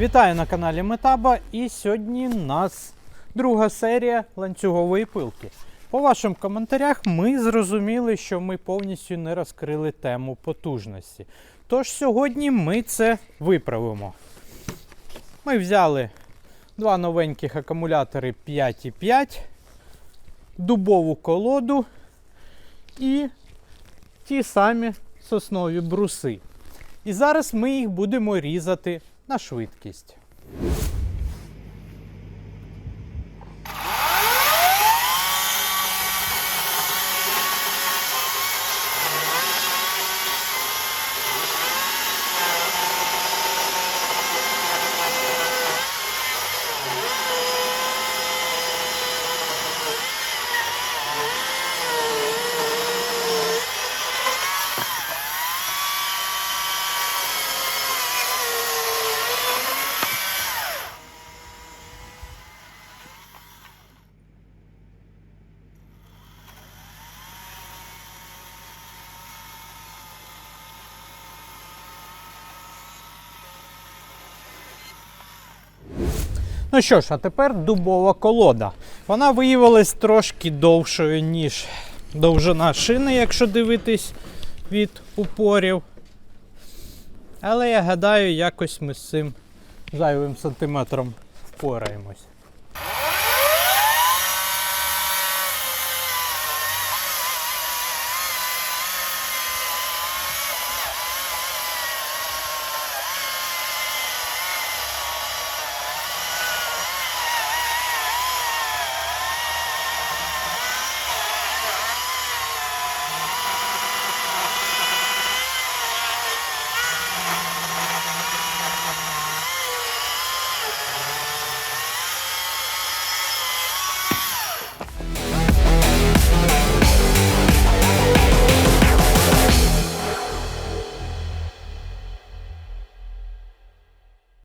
Вітаю на каналі Метаба. І сьогодні у нас друга серія ланцюгової пилки. По вашим коментарях ми зрозуміли, що ми повністю не розкрили тему потужності. Тож сьогодні ми це виправимо. Ми взяли два новеньких акумулятори 5,5, дубову колоду і ті самі соснові бруси. І зараз ми їх будемо різати на швидкість. Ну що ж, а тепер дубова колода. Вона виявилась трошки довшою, ніж довжина шини, якщо дивитись від упорів. Але я гадаю, якось ми з цим зайвим сантиметром впораємось.